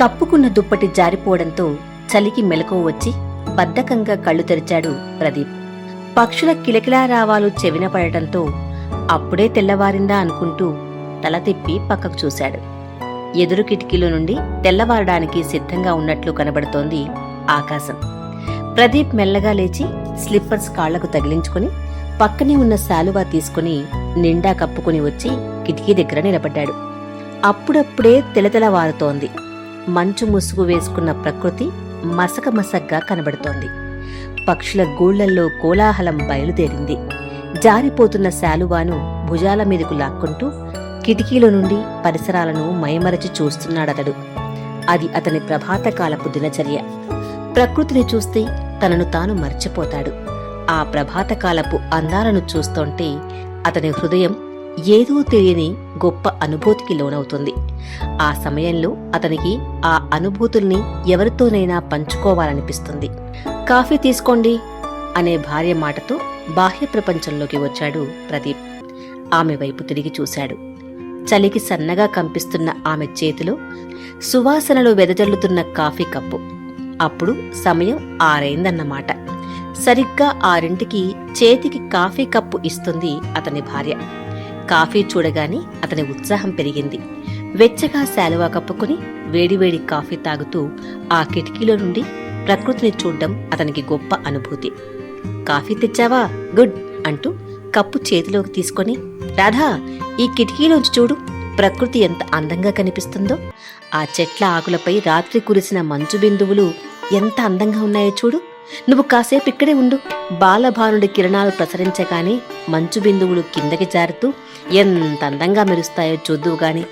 కప్పుకున్న దుప్పటి జారిపోవడంతో చలికి మెలకువ వచ్చి బద్ధకంగా కళ్ళు తెరిచాడు ప్రదీప్. పక్షుల కిలకిలారావాలు చెవిన పడటంతో అప్పుడే తెల్లవారిందా అనుకుంటూ తల తిప్పి పక్కకు చూశాడు. ఎదురు కిటికీలో నుండి తెల్లవారడానికి సిద్ధంగా ఉన్నట్లు కనబడుతోంది ఆకాశం. ప్రదీప్ మెల్లగా లేచి స్లిప్పర్స్ కాళ్ళకు తగిలించుకుని పక్కనే ఉన్న శాలువా తీసుకుని నిండా కప్పుకుని వచ్చి కిటికీ దగ్గర నిలబడ్డాడు. అప్పుడప్పుడే తెలతెలవారుతోంది. మంచు ముసుగు వేసుకున్న ప్రకృతి మసక మసగ్గా కనబడుతోంది. పక్షుల గూళ్ళల్లో కోలాహలం బయలుదేరింది. జారిపోతున్న శాలువాను భుజాల మీదకు లాక్కుంటూ కిటికీలో నుండి పరిసరాలను మైమరచి చూస్తున్నాడతడు. అది అతని ప్రభాతకాలపు దినచర్య. ప్రకృతిని చూస్తే తనను తాను మర్చిపోతాడు. ఆ ప్రభాతకాలపు అందాలను చూస్తుంటే అతని హృదయం ఏదో తెలియని గొప్ప అనుభూతికి లోనవుతుంది. ఆ సమయంలో అతనికి ఆ అనుభూతుల్ని ఎవరితోనైనా పంచుకోవాలనిపిస్తుంది. కాఫీ తీసుకోండి అనే భార్య మాటతో బాహ్య ప్రపంచంలోకి వచ్చాడు ప్రదీప్. ఆమె వైపు తిరిగి చూశాడు. చలికి సన్నగా కంపిస్తున్న ఆమె చేతిలో సువాసనలు వెదజల్లుతున్న కాఫీ కప్పు. అప్పుడు సమయం ఆరైందన్నమాట. సరిగ్గా ఆరింటికి చేతికి కాఫీ కప్పు ఇస్తుంది అతని భార్య. కాఫీ చూడగానే అతని ఉత్సాహం పెరిగింది. వెచ్చగా శాలువా కప్పుకుని వేడివేడి కాఫీ తాగుతూ ఆ కిటికీలో నుండి ప్రకృతిని చూడ్డం అతనికి గొప్ప అనుభూతి. కాఫీ తెచ్చావా? గుడ్ అంటూ కప్పు చేతిలోకి తీసుకొని రాధా ఈ కిటికీలోంచి చూడు ప్రకృతి ఎంత అందంగా కనిపిస్తుందో. ఆ చెట్ల ఆకులపై రాత్రి కురిసిన మంచు బిందువులు ఎంత అందంగా ఉన్నాయో చూడు. నువ్వు కాసేపు ఇక్కడే ఉండు. బాలభానుడి కిరణాలు ప్రసరించగానే మంచు బిందువులు కిందకి జారుతూ ఎంత అందంగా మెరుస్తాయో చూద్దువు గాని.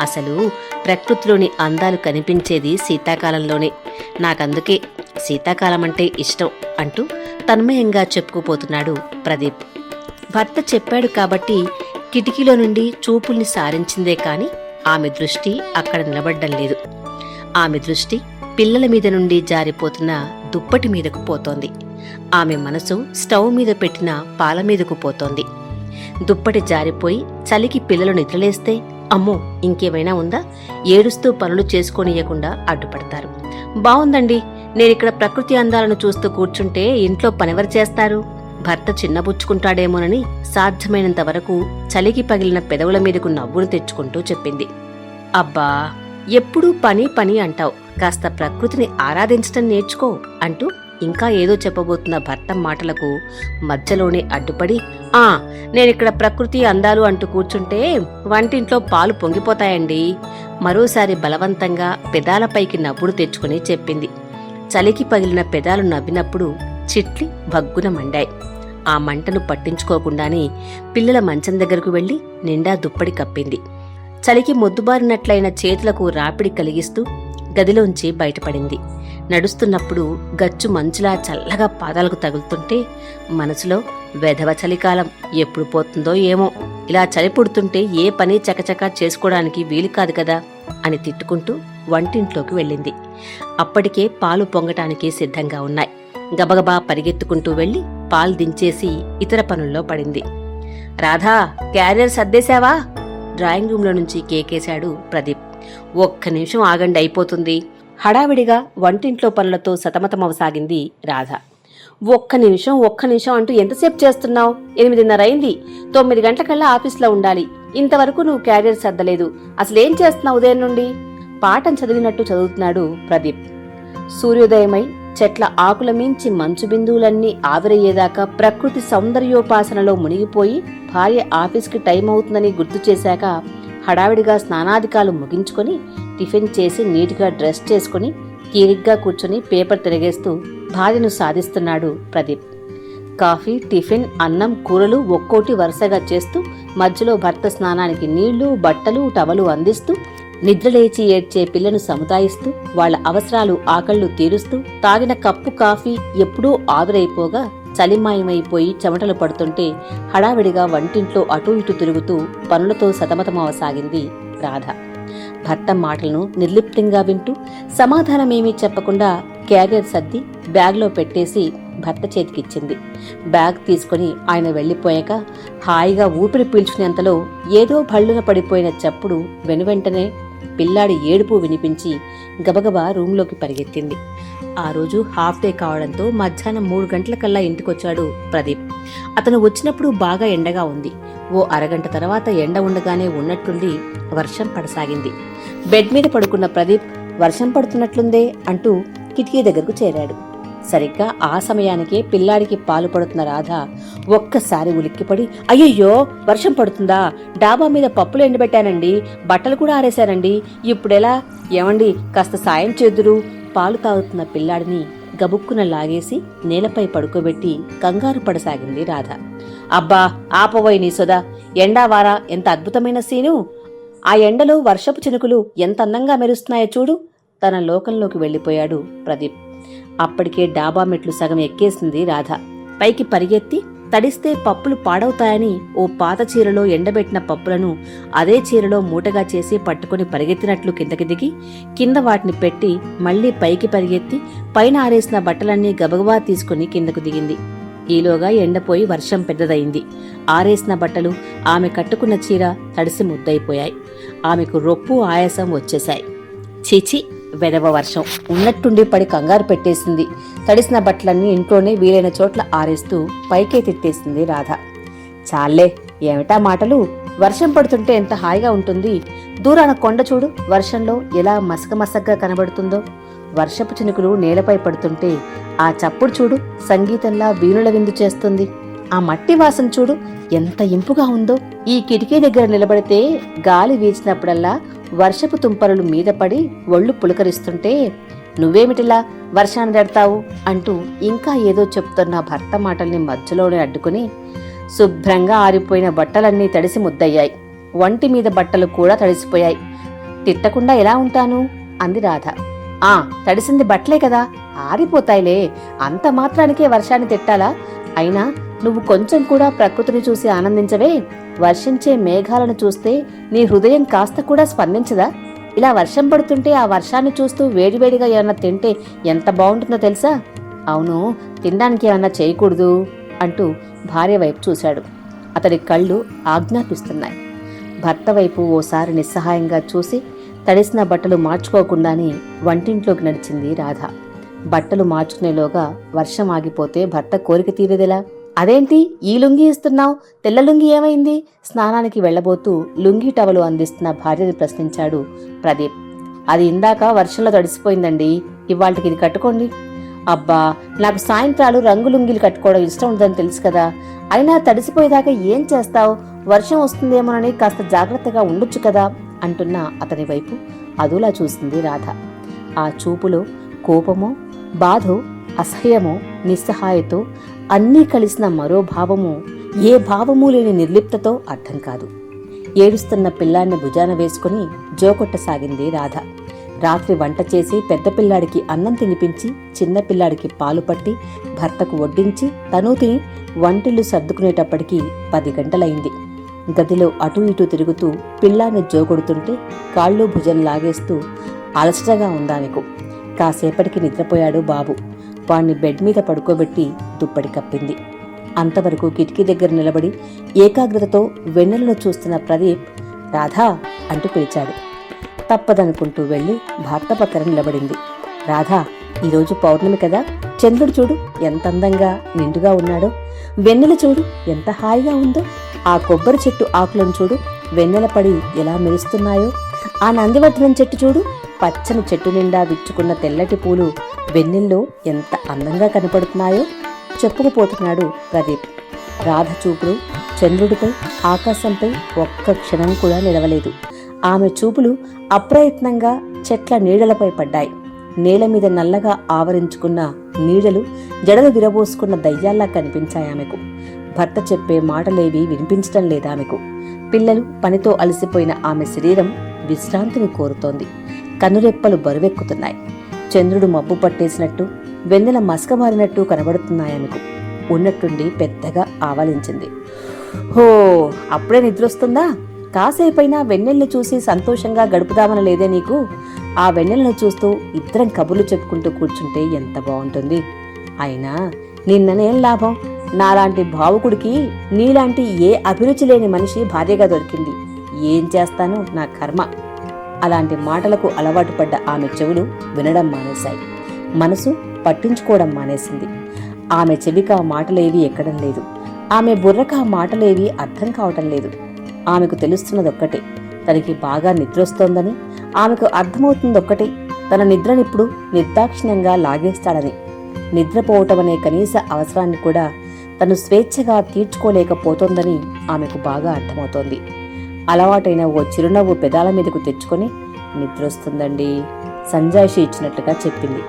అసలు ప్రకృతిలోని అందాలు కనిపించేది శీతాకాలంలోనే. నాకందుకే శీతాకాలం అంటే ఇష్టం అంటూ తన్మయంగా చెప్పుకుపోతున్నాడు ప్రదీప్. భర్త చెప్పాడు కాబట్టి కిటికీలో నుండి చూపుల్ని సారించిందే కాని ఆమె దృష్టి అక్కడ నిలబడ్డం లేదు. ఆమె దృష్టి పిల్లల మీద నుండి జారిపోతున్న దుప్పటి మీదకు పోతోంది. ఆమె మనసు స్టవ్ మీద పెట్టిన పాల మీదకు పోతోంది. దుప్పటి జారిపోయి చలికి పిల్లలు నిద్రలేస్తే అమ్మో ఇంకేమైనా ఉందా? ఏడుస్తూ పనులు చేసుకోనియకుండా అడ్డుపడతారు. బావుందండి నేనిక్కడ ప్రకృతి అందాలను చూస్తూ కూర్చుంటే ఇంట్లో పనివరు చేస్తారు? భర్త చిన్నబుచ్చుకుంటాడేమోనని సాధ్యమైనంత వరకు చలికి పగిలిన పెదవుల మీదకు నవ్వును తెచ్చుకుంటూ చెప్పింది. అబ్బా! ఎప్పుడూ పని పని అంటావు. కాస్త ప్రకృతిని ఆరాధించటం నేర్చుకో అంటూ ఇంకా ఏదో చెప్పబోతున్న భర్త మాటలకు మధ్యలోనే అడ్డుపడి ఆ నేనిక్కడ ప్రకృతి అందాలు అంటూ కూర్చుంటే వంటింట్లో పాలు పొంగిపోతాయండి. మరోసారి బలవంతంగా పెదాలపైకి నవ్వుడు తెచ్చుకుని చెప్పింది. చలికి పగిలిన పెదాలు నవ్వినప్పుడు చిట్లి భగ్గున మండాయి. ఆ మంటను పట్టించుకోకుండానే పిల్లల మంచం దగ్గరకు వెళ్ళి నిండా దుప్పటి కప్పింది. చలికి మొద్దుబారినట్లయిన చేతులకు రాపిడి కలిగిస్తూ గదిలోంచి బయటపడింది. నడుస్తున్నప్పుడు గచ్చు మంచులా చల్లగా పాదాలకు తగులుతుంటే మనసులో వెధవ చలికాలం ఎప్పుడు పోతుందో ఏమో. ఇలా చలి పుడుతుంటే ఏ పని చకచకా చేసుకోవడానికి వీలు కాదు కదా అని తిట్టుకుంటూ వంటింట్లోకి వెళ్ళింది. అప్పటికే పాలు పొంగటానికి సిద్ధంగా ఉన్నాయి. గబగబా పరిగెత్తుకుంటూ వెళ్ళి పాలు దించేసి ఇతర పనుల్లో పడింది. రాధా క్యారియర్ సర్దేశావా? డ్రాయింగ్ రూమ్లో నుంచి కేకేశాడు ప్రదీప్. ఒక్క నిమిషం ఆగండి అయిపోతుంది. హడావిడిగా వంటింట్లో పనులతో సతమతమవసాగింది రాధ. ఒక్క నిమిషం ఒక్క నిమిషం అంటూ ఎంతసేపు చేస్తున్నావు? ఎనిమిదిన్నర అయింది. తొమ్మిది గంటలకల్లా ఆఫీస్లో ఉండాలి. ఇంతవరకు నువ్వు క్యారియర్ సర్దలేదు. అసలేం చేస్తున్నావు ఉదయం నుండి? పాఠం చదివినట్టు చదువుతున్నాడు ప్రదీప్. సూర్యోదయమై చెట్ల ఆకుల మించి మంచు బిందువులన్నీ ఆవిరయ్యేదాకా ప్రకృతి సౌందర్యోపాసనలో మునిగిపోయి భార్య ఆఫీస్కి టైం అవుతుందని గుర్తు చేశాక హడావిడిగా స్నానాధికాలు ముగించుకొని టిఫిన్ చేసి నీట్గా డ్రెస్ చేసుకుని తీరిగ్గా కూర్చొని పేపర్ తిరిగేస్తూ భార్యను సాధిస్తున్నాడు ప్రదీప్. కాఫీ టిఫిన్ అన్నం కూరలు ఒక్కోటి వరుసగా చేస్తూ మధ్యలో భర్త స్నానానికి నీళ్ళు బట్టలు టవలు అందిస్తూ నిద్రలేచి ఏడ్చే పిల్లను సముదాయిస్తూ వాళ్ళ అవసరాలు ఆకళ్ళు తీరుస్తూ తాగిన కప్పు కాఫీ ఎప్పుడూ ఆవిరైపోగా చలిమాయమైపోయి చెమటలు పడుతుంటే హడావిడిగా వంటింట్లో అటూ ఇటు తిరుగుతూ పనులతో సతమతమవసాగింది రాధ. భర్త మాటలను నిర్లిప్తంగా వింటూ సమాధానమేమీ చెప్పకుండా క్యారియర్ సర్ది బ్యాగ్లో పెట్టేసి భర్త చేతికిచ్చింది. బ్యాగ్ తీసుకుని ఆయన వెళ్ళిపోయాక హాయిగా ఊపిరి పీల్చుకునేంతలో ఏదో భళ్ళున పడిపోయిన చప్పుడు వెనువెంటనే పిల్లాడి ఏడుపు వినిపించి గబగబా రూంలోకి పరిగెత్తింది. ఆ రోజు హాఫ్ డే కావడంతో మధ్యాహ్నం మూడు గంటలకల్లా ఇంటికొచ్చాడు ప్రదీప్. అతను వచ్చినప్పుడు బాగా ఎండగా ఉంది. ఓ అరగంట తర్వాత ఎండ ఉండగానే ఉన్నట్టుండి వర్షం పడసాగింది. బెడ్ మీద పడుకున్న ప్రదీప్ వర్షం పడుతున్నట్లుందే అంటూ కిటికీ దగ్గరకు చేరాడు. సరిగ్గా ఆ సమయానికే పిల్లాడికి పాలు పడుతున్న రాధ ఒక్కసారి ఉలిక్కిపడి అయ్యయ్యో వర్షం పడుతుందా? డాబా మీద పప్పులు ఎండబెట్టానండి బట్టలు కూడా ఆరేశానండి. ఇప్పుడెలా? ఏమండి కాస్త సాయం చేదురు పాలు తాగుతున్న పిల్లాడిని గబుక్కున లాగేసి నేలపై పడుకోబెట్టి కంగారు పడసాగింది రాధ. అబ్బా ఆపబోయి నీ సొదా. ఎండావారా ఎంత అద్భుతమైన సీను. ఆ ఎండలో వర్షపు చినుకులు ఎంత అందంగా మెరుస్తున్నాయో చూడు. తన లోకంలోకి వెళ్ళిపోయాడు ప్రదీప్. అప్పటికే డాబా మెట్లు సగం ఎక్కేసింది రాధ. పైకి పరిగెత్తి తడిస్తే పప్పులు పాడవుతాయని ఓ పాత చీరలో ఎండబెట్టిన పప్పులను అదే చీరలో మూటగా చేసి పట్టుకుని పరిగెత్తినట్లు కిందకి దిగి కింద వాటిని పెట్టి మళ్ళీ పైకి పరిగెత్తి పైన ఆరేసిన బట్టలన్నీ గబగబా తీసుకుని కిందకు దిగింది. ఈలోగా ఎండపోయి వర్షం పెద్దదయింది. ఆరేసిన బట్టలు ఆమె కట్టుకున్న చీర తడిసి ముద్దయిపోయాయి. ఆమెకు రొప్పు ఆయాసం వచ్చేశాయి. చీచి వెదవ వర్షం. ఉన్నట్టుండి పడి కంగారు పెట్టేసింది. తడిసిన బట్టలన్నీ ఇంట్లోనే వీలైన చోట్ల ఆరేస్తూ పైకే తిట్టేసింది రాధ. చాలే ఏమిటా మాటలు? వర్షం పడుతుంటే ఎంత హాయిగా ఉంటుంది. దూరాన కొండ చూడు వర్షంలో ఎలా మసక మసగ్గా కనబడుతుందో. వర్షపు చినుకులు నేలపై పడుతుంటే ఆ చప్పుడు చూడు సంగీతంలా వీణుల విందు చేస్తుంది. ఆ మట్టి వాసన చూడు ఎంత ఇంపుగా ఉందో. ఈ కిటికీ దగ్గర నిలబడితే గాలి వీచినప్పుడల్లా వర్షపు తుంపరులు మీద పడి ఒళ్ళు పులకరిస్తుంటే నువ్వేమిటిలా వర్షాన్ని తడతావు? అంటూ ఇంకా ఏదో చెప్తున్న భర్త మాటల్ని మధ్యలోనే అడ్డుకుని శుభ్రంగా ఆరిపోయిన బట్టలన్నీ తడిసి ముద్దయ్యాయి. వంటి మీద బట్టలు కూడా తడిసిపోయాయి. తిట్టకుండా ఎలా ఉంటాను? అంది రాధ. ఆ తడిసింది బట్టలే కదా ఆరిపోతాయిలే. అంత మాత్రానికే వర్షాన్ని తిట్టాలా? అయినా నువ్వు కొంచెం కూడా ప్రకృతిని చూసి ఆనందించవే. వర్షించే మేఘాలను చూస్తే నీ హృదయం కాస్త కూడా స్పందించదా? ఇలా వర్షం పడుతుంటే ఆ వర్షాన్ని చూస్తూ వేడివేడిగా ఏమన్నా తింటే ఎంత బాగుంటుందో తెలుసా? అవును తినడానికి ఏమన్నా చేయకూడదు అంటూ భార్య వైపు చూశాడు. అతడి కళ్ళు ఆజ్ఞాపిస్తున్నాయి. భర్త వైపు ఓసారి నిస్సహాయంగా చూసి తడిసిన బట్టలు మార్చుకోకుండానే వంటింట్లోకి నడిచింది రాధ. బట్టలు మార్చుకునేలోగా వర్షం ఆగిపోతే భర్త కోరిక తీరేదిలా? అదేంటి ఈ లుంగి ఇస్తున్నావు? తెల్ల లుంగి ఏమైంది? స్నానానికి వెళ్ళబోతూ లుంగి టవలు అందిస్తున్న భార్యని ప్రశ్నించాడు ప్రదీప్. అది ఇందాక వర్షంలో తడిసిపోయిందండి. ఇవాళకి ఇది కట్టుకోండి. అబ్బా నాకు సాయంత్రాలు రంగు లుంగిలు కట్టుకోవడం ఇష్టం ఉండదని తెలుసు కదా. అయినా తడిసిపోయేదాకా ఏం చేస్తావు? వర్షం వస్తుందేమోనని కాస్త జాగ్రత్తగా ఉండొచ్చు కదా అంటున్న అతని వైపు అదులా చూసింది రాధ. ఆ చూపులో కోపమో బాధో అసహ్యమో నిస్సహాయతో అన్నీ కలిసిన మరో భావము ఏ భావము లేని నిర్లిప్తతో అర్థం కాదు. ఏడుస్తున్న పిల్లాన్ని భుజాన వేసుకుని జోకొట్టసాగింది రాధ. రాత్రి వంట చేసి పెద్ద పిల్లాడికి అన్నం తినిపించి చిన్న పిల్లాడికి పాలు పట్టి భర్తకు వడ్డించి తను తిని వంటిల్లు సర్దుకునేటప్పటికీ పది గంటలైంది గదిలో అటూ ఇటూ తిరుగుతూ పిల్లాన్ని జోకొడుతుంటే కాళ్ళు భుజం లాగేస్తూ అలసటగా ఉందామెకు. కాసేపటికి నిద్రపోయాడు బాబు. వాణ్ణి బెడ్ మీద పడుకోబెట్టి దుప్పటి కప్పింది. అంతవరకు కిటికీ దగ్గర నిలబడి ఏకాగ్రతతో వెన్నెలను చూస్తున్న ప్రదీప్ రాధా అంటూ పిలిచాడు. తప్పదనుకుంటూ వెళ్ళి భర్త పక్కన నిలబడింది. రాధా ఈరోజు పౌర్ణమి కదా. చంద్రుడు చూడు ఎంత అందంగా నిండుగా ఉన్నాడో. వెన్నెల చూడు ఎంత హాయిగా ఉందో. ఆ కొబ్బరి చెట్టు ఆకులను చూడు వెన్నెల పడి ఎలా మెరుస్తున్నాయో. ఆ నందివర్ధనం చెట్టు చూడు పచ్చని చెట్టు నిండా విచ్చుకున్న తెల్లటి పూలు వెన్నెల్లో ఎంత అందంగా కనపడుతున్నాయో చెప్పుకుపోతున్నాడు ప్రదీప్. రాధ చూపులు చంద్రుడిపై ఆకాశంపై ఒక్క క్షణం కూడా నిలవలేదు. ఆమె చూపులు అప్రయత్నంగా చెట్ల నీడలపై పడ్డాయి. నేల మీద నల్లగా ఆవరించుకున్న నీడలు జడలు విరబోసుకున్న దయ్యాల్లా కనిపించాయి ఆమెకు. భర్త చెప్పే మాటలేవి వినిపించటం లేదామెకు పిల్లలు పనితో అలసిపోయిన ఆమె శరీరం విశ్రాంతిని కోరుతోంది. కనురెప్పలు బరువెక్కుతున్నాయి. చంద్రుడు మబ్బు పట్టేసినట్టు వెన్నెల మసకమారినట్టు కనబడుతున్నాయనుకు ఉన్నట్టుండి పెద్దగా ఆవలించింది. హో అప్పుడే నిద్రొస్తుందా? కాసేపైనా వెన్నెల్ని చూసి సంతోషంగా గడుపుదామని లేదే నీకు? ఆ వెన్నెలను చూస్తూ ఇద్దరం కబుర్లు చెప్పుకుంటూ కూర్చుంటే ఎంత బాగుంటుంది అయినా నిన్ననేం లాభం? నాలాంటి భావుకుడికి నీలాంటి ఏ అభిరుచి లేని మనిషి భార్యగా దొరికింది. ఏం చేస్తాను? నా కర్మ. అలాంటి మాటలకు అలవాటు పడ్డ ఆమె చెవులు వినడం మానేశాయి. మనసు పట్టించుకోవడం మానేసింది. ఆమె చెవికా మాటలేవి ఎక్కడం లేదు. ఆమె బుర్రకా మాటలేవి అర్థం కావటం లేదు. ఆమెకు తెలుస్తున్నదొక్కటే. తనకి బాగా నిద్రొస్తోందని ఆమెకు అర్థమవుతుందొక్కటే. తన నిద్రనిప్పుడు నిర్దాక్షిణ్యంగా లాగేస్తాడని. నిద్రపోవటం అనే కనీస అవసరాన్ని కూడా తను స్వేచ్ఛగా తీర్చుకోలేకపోతోందని ఆమెకు బాగా అర్థమవుతోంది. అలవాటైన ఓ చిరునవ్వు పెదాల మీదకు తెచ్చుకొని నిద్రొస్తుందండి. సంజాయిషి ఇచ్చినట్లుగా చెప్పింది.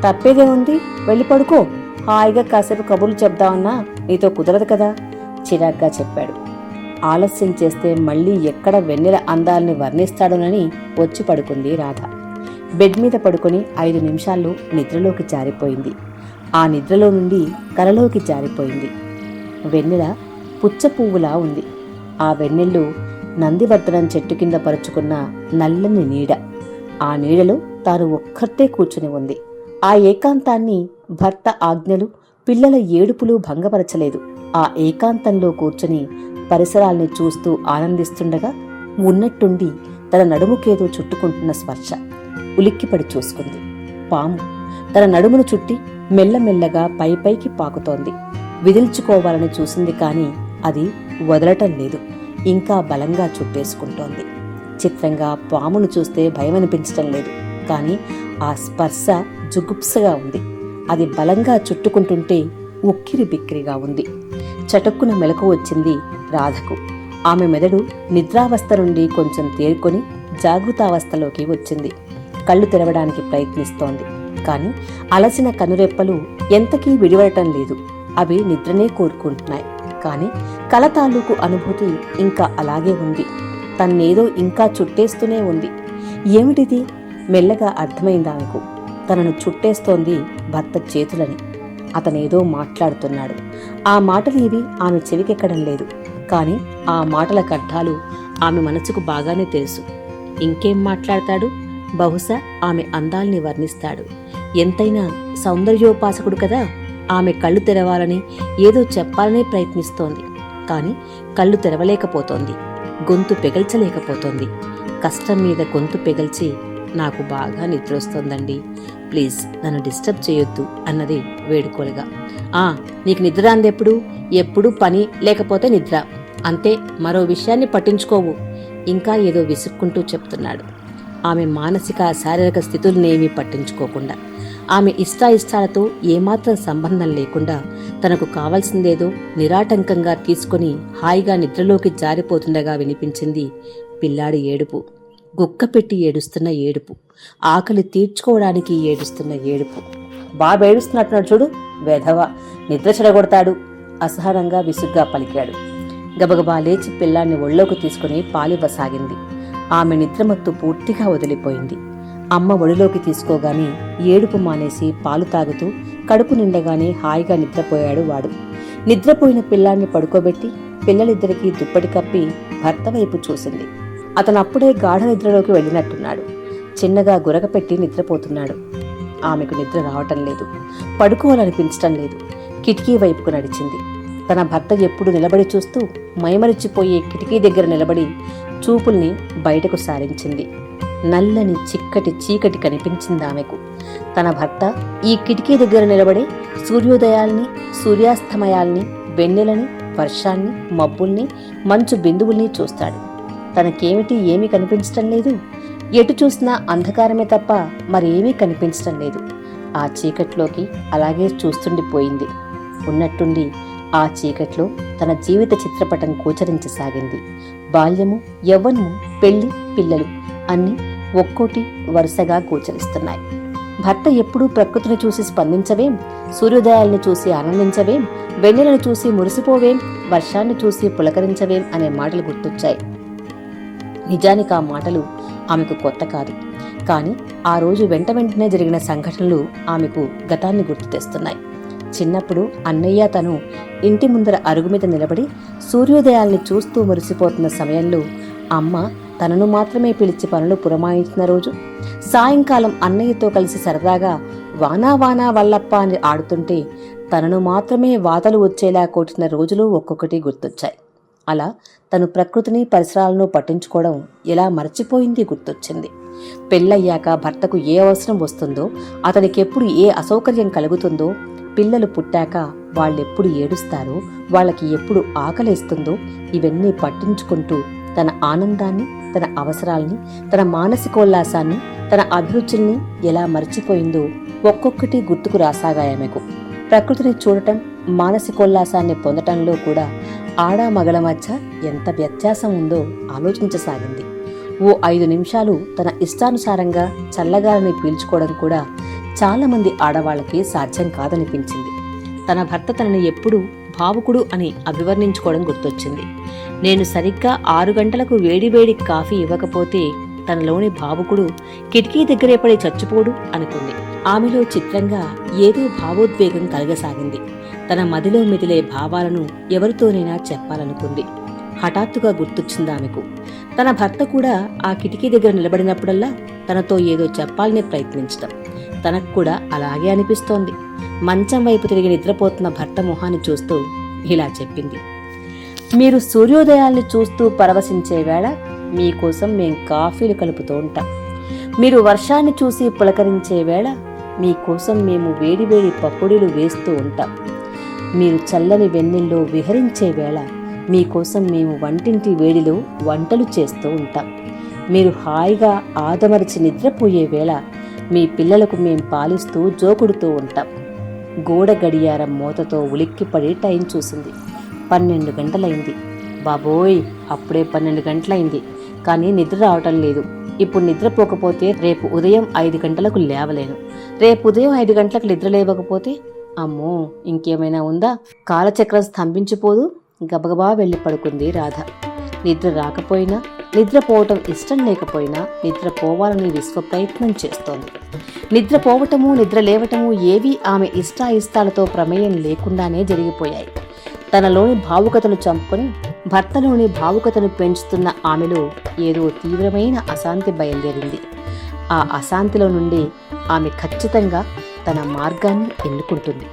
తప్పేదే ఉంది? వెళ్ళి పడుకో. హాయిగా కాసేపు కబుర్లు చెప్దామన్నా నీతో కుదరదు కదా? చిరాగ్గా చెప్పాడు. ఆలస్యం చేస్తే మళ్ళీ ఎక్కడ వెన్నెల అందాల్ని వర్ణిస్తాడోనని వచ్చి పడుకుంది రాధ. బెడ్ మీద పడుకొని ఐదు నిమిషాల్లో నిద్రలోకి జారిపోయింది. ఆ నిద్రలో నుండి కలలోకి జారిపోయింది. వెన్నెల పుచ్చ పువ్వులా ఉంది. ఆ వెన్నెళ్ళు నందివర్ధనం చెట్టు కింద పరుచుకున్న నల్లని నీడ. ఆ నీడలో తాను ఒక్కర్తే కూర్చుని ఉంది. ఆ ఏకాంతాన్ని భర్త ఆజ్ఞలు పిల్లల ఏడుపులు భంగపరచలేదు. ఆ ఏకాంతంలో కూర్చుని పరిసరాల్ని చూస్తూ ఆనందిస్తుండగా ఉన్నట్టుండి తన నడుముకేదో చుట్టుకుంటున్న స్పర్శ ఉలిక్కిపడి చూసుకుంది. పాము తన నడుమును చుట్టి మెల్లమెల్లగా పైపైకి పాకుతోంది. విదిల్చుకోవాలని చూసింది కాని అది వదలటం లేదు. ఇంకా బలంగా చుట్టేసుకుంటోంది. చిత్రంగా పామును చూస్తే భయం అనిపించటం లేదు. కానీ ఆ స్పర్శ జుగుప్సగా ఉంది. అది బలంగా చుట్టుకుంటుంటే ఉక్కిరి బిక్కిరిగా ఉంది. చటుక్కున మెలకు వచ్చింది రాధకు. ఆమె మెదడు నిద్రావస్థ నుండి కొంచెం తేరుకొని జాగృతావస్థలోకి వచ్చింది. కళ్ళు తెరవడానికి ప్రయత్నిస్తోంది. కానీ అలసిన కనురెప్పలు ఎంతకీ విడివడటం లేదు. అవి నిద్రనే కోరుకుంటున్నాయి. కానీ కల తాలూకు అనుభూతి ఇంకా అలాగే ఉంది. తన్నేదో ఇంకా చుట్టేస్తూనే ఉంది. ఏమిటిది? మెల్లగా అర్థమైంది ఆమెకు. తనను చుట్టేస్తోంది భర్త చేతులని. అతనేదో మాట్లాడుతున్నాడు. ఆ మాటలేవి ఆమె చెవికెక్కడం లేదు. కాని ఆ మాటల అర్థాలు ఆమె మనసుకు బాగానే తెలుసు. ఇంకేం మాట్లాడతాడు? బహుశా ఆమె అందాల్ని వర్ణిస్తాడు. ఎంతైనా సౌందర్యోపాసకుడు కదా? ఆమె కళ్ళు తెరవాలని ఏదో చెప్పాలనే ప్రయత్నిస్తోంది. కానీ కళ్ళు తెరవలేకపోతోంది. గొంతు పెగల్చలేకపోతోంది. కష్టం మీద గొంతు పెగల్చి నాకు బాగా నిద్రొస్తోందండి. ప్లీజ్ నన్ను డిస్టర్బ్ చేయొద్దు అన్నది వేడుకోలుగా. ఆ నీకు నిద్ర అందెప్పుడు? ఎప్పుడు పని లేకపోతే నిద్ర. అంతే మరో విషయాన్ని పట్టించుకోవు. ఇంకా ఏదో విసుక్కుంటూ చెప్తున్నాడు. ఆమె మానసిక శారీరక స్థితులనేమీ పట్టించుకోకుండా. ఆమె ఇష్టాయిష్టాలతో ఏమాత్రం సంబంధం లేకుండా తనకు కావలసిందేదో నిరాటంకంగా తీసుకొని హాయిగా నిద్రలోకి జారిపోతుండగా వినిపించింది పిల్లాడి ఏడుపు. గుక్క పెట్టి ఏడుస్తున్న ఏడుపు. ఆకలి తీర్చుకోవడానికి ఏడుస్తున్న ఏడుపు. బాబు ఏడుస్తున్నట్టున్నాడు చూడు వెధవ నిద్ర చెడగొడతాడు. అసహనంగా విసుగ్గా పలికాడు. గబగబా లేచి పిల్లాన్ని ఒళ్ళోకి తీసుకుని పాలివ్వసాగింది. ఆమె నిద్రమత్తు పూర్తిగా వదిలిపోయింది. అమ్మ ఒడిలోకి తీసుకోగానే ఏడుపు మానేసి పాలు తాగుతూ కడుపు నిండగానే హాయిగా నిద్రపోయాడు వాడు. నిద్రపోయిన పిల్లాన్ని పడుకోబెట్టి పిల్లలిద్దరికీ దుప్పటి కప్పి భర్త వైపు చూసింది. అతను అప్పుడే గాఢ నిద్రలోకి వెళ్ళినట్టున్నాడు. చిన్నగా గురగపెట్టి నిద్రపోతున్నాడు. ఆమెకు నిద్ర రావటం లేదు. పడుకోవాలనిపించటం లేదు. కిటికీ వైపుకు నడిచింది. తన భర్త ఎప్పుడు నిలబడి చూస్తూ మైమరిచిపోయే కిటికీ దగ్గర నిలబడి చూపుల్ని బయటకు సారించింది. నల్లని చిక్కటి చీకటి కనిపించింది ఆమెకు. తన భర్త ఈ కిటికీ దగ్గర నిలబడి సూర్యోదయాల్ని సూర్యాస్తమయాల్ని వెన్నెలని వర్షాన్ని మబ్బుల్ని మంచు బిందువుల్ని చూస్తాడు. తనకేమిటి ఏమీ కనిపించటం లేదు. ఎటు చూసినా అంధకారమే తప్ప మరేమీ కనిపించటం లేదు. ఆ చీకట్లోకి అలాగే చూస్తుండిపోయింది. ఉన్నట్టుండి ఆ చీకట్లో తన జీవిత చిత్రపటం గోచరించసాగింది. బాల్యము యవ్వనము పెళ్ళి పిల్లలు అన్నీ ఒక్కోటి వరుసగా గోచరిస్తున్నాయి. భర్త ఎప్పుడూ ప్రకృతిని చూసి స్పందించవేం? సూర్యోదయాల్ని చూసి ఆనందించవేం? వెన్నెలను చూసి మురిసిపోవేం? వర్షాన్ని చూసి పులకరించవేం అనే మాటలు గుర్తొచ్చాయి. నిజానికి ఆ మాటలు ఆమెకు కొత్త కాదు. కానీ ఆ రోజు వెంట వెంటనే జరిగిన సంఘటనలు ఆమెకు గతాన్ని గుర్తు తెస్తున్నాయి. చిన్నప్పుడు అన్నయ్య తను ఇంటి ముందర అరుగు మీద నిలబడి సూర్యోదయాల్ని చూస్తూ మురిసిపోతున్న సమయంలో అమ్మ తనను మాత్రమే పిలిచి పనులు పురమాయించిన రోజు సాయంకాలం అన్నయ్యతో కలిసి సరదాగా వానా వానా వల్లప్ప అని ఆడుతుంటే తనను మాత్రమే వాతలు వచ్చేలా కొట్టిన రోజులు ఒక్కొక్కటి గుర్తొచ్చాయి. అలా తను ప్రకృతిని పరిసరాలను పట్టించుకోవడం ఎలా మర్చిపోయింది గుర్తొచ్చింది. పెళ్ళయ్యాక భర్తకు ఏ అవసరం వస్తుందో అతనికి ఎప్పుడు ఏ అసౌకర్యం కలుగుతుందో పిల్లలు పుట్టాక వాళ్ళెప్పుడు ఏడుస్తారో వాళ్ళకి ఎప్పుడు ఆకలేస్తుందో ఇవన్నీ పట్టించుకుంటూ తన ఆనందాన్ని తన అవసరాల్ని తన మానసికోల్లాసాన్ని తన అభిరుచుల్ని ఎలా మర్చిపోయిందో ఒక్కొక్కటి గుర్తుకు రాసాగాయమెకు ప్రకృతిని చూడటం మానసికోల్లాసాన్ని పొందటంలో కూడా ఆడా మగల మధ్య ఎంత వ్యత్యాసం ఉందో ఆలోచించసాగింది. ఓ ఐదు నిమిషాలు తన ఇష్టానుసారంగా చల్లగాలిని పీల్చుకోవడం కూడా చాలామంది ఆడవాళ్ళకి సాధ్యం కాదనిపించింది. తన భర్త తనని ఎప్పుడూ భావుకుడు అని అభివర్ణించుకోవడం గుర్తొచ్చింది. నేను సరిగ్గా ఆరు గంటలకు వేడివేడి కాఫీ ఇవ్వకపోతే తనలోని భావుకుడు కిటికీ దగ్గరే పడి చచ్చిపోడు అనుకుంది. ఆమెలో చిత్రంగా ఏదో భావోద్వేగం కలగసాగింది. తన మదిలో మెదిలే భావాలను ఎవరితోనైనా చెప్పాలనుకుంది. హఠాత్తుగా గుర్తొచ్చింది ఆమెకు. తన భర్త కూడా ఆ కిటికీ దగ్గర నిలబడినప్పుడల్లా తనతో ఏదో చెప్పాలని ప్రయత్నించడం తనకు కూడా అలాగే అనిపిస్తోంది. మంచం వైపు తిరిగి నిద్రపోతున్న భర్త మొహాన్ని చూస్తూ ఇలా చెప్పింది. మీరు సూర్యోదయాల్ని చూస్తూ పరవశించే వేళ మీకోసం మేం కాఫీలు కలుపుతూ ఉంటాం. మీరు వర్షాన్ని చూసి పులకరించే వేళ మీకోసం మేము వేడివేడి పకోడీలు వేస్తూ ఉంటాం. మీరు చల్లని వెన్నెల్లో విహరించే వేళ మీకోసం మేము వంటింటి వేడిలో వంటలు చేస్తూ ఉంటాం. మీరు హాయిగా ఆదమరిచి నిద్రపోయే వేళ మీ పిల్లలకు మేం పాలిస్తూ జోకుడుతూ ఉంటాం. గోడ గడియారం మూతతో ఉలిక్కిపడి టైం చూసింది. పన్నెండు గంటలైంది. బాబోయ్ అప్పుడే పన్నెండు గంటలైంది. కానీ నిద్ర రావటం లేదు. ఇప్పుడు నిద్రపోకపోతే రేపు ఉదయం ఐదు గంటలకు లేవలేను. రేపు ఉదయం ఐదు గంటలకు నిద్ర లేవకపోతే అమ్మో ఇంకేమైనా ఉందా? కాలచక్రం స్తంభించిపోదు. గబగబా వెళ్ళి పడుకుంది రాధ. నిద్ర రాకపోయినా నిద్రపోవటం ఇష్టం లేకపోయినా నిద్ర పోవాలని విశ్వ ప్రయత్నం చేస్తోంది. నిద్రపోవటము నిద్ర లేవటము ఏవీ ఆమె ఇష్టాయిష్టాలతో ప్రమేయం లేకుండానే జరిగిపోయాయి. తనలోని భావుకతను చంపుకొని భర్తలోని భావుకతను పెంచుతున్న ఆమెలో ఏదో తీవ్రమైన అశాంతి బయలుదేరింది. ఆ అశాంతిలో నుండి ఆమె ఖచ్చితంగా తన మార్గాన్ని ఎన్నుకుంటుంది.